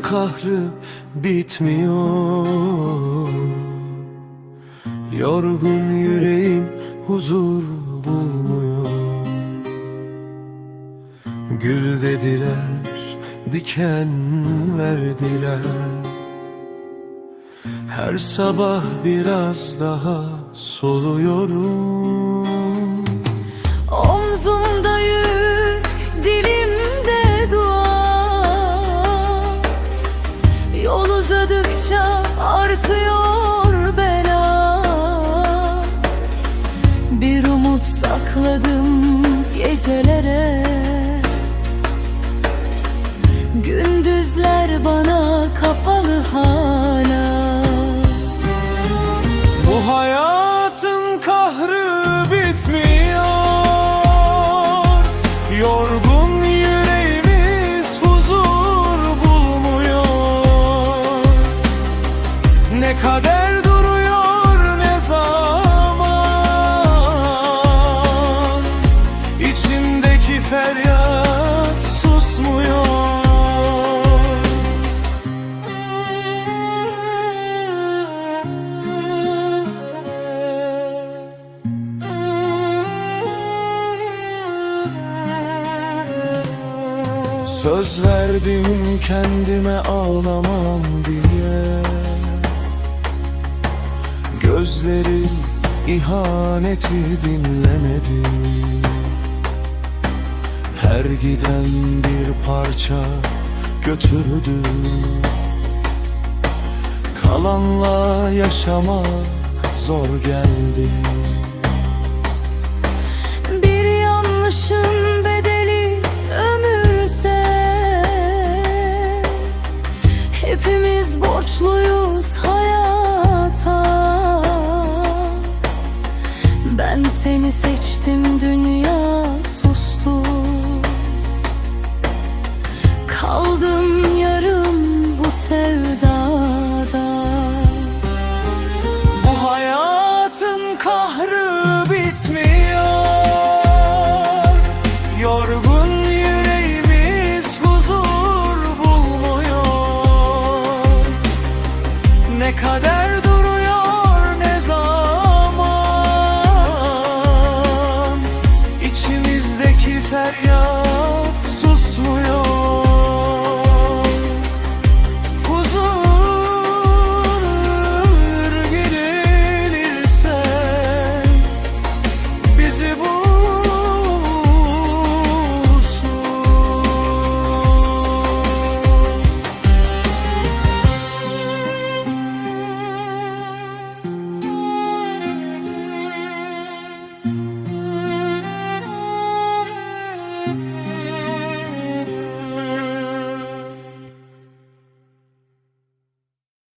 kahrı bitmiyor. Yorgun yüreğim huzur bulmuyor. Gül dediler, diken verdiler. Her sabah biraz daha soluyorum artıyor bela. Bir umut sakladım gecelere. Gündüzler bana kapalı hala. Bu hayatın kahrı bitmiyor Söz verdim kendime ağlamam diye. Gözlerim ihaneti dinlemedi. Her giden bir parça götürdü. Kalanla yaşamak zor geldi seçtim dünya sustu. Kaldım yarım bu sevdada. Bu hayatın kahrı bitmiyor. Yorgun yüreğimiz huzur bulmuyor. Ne kader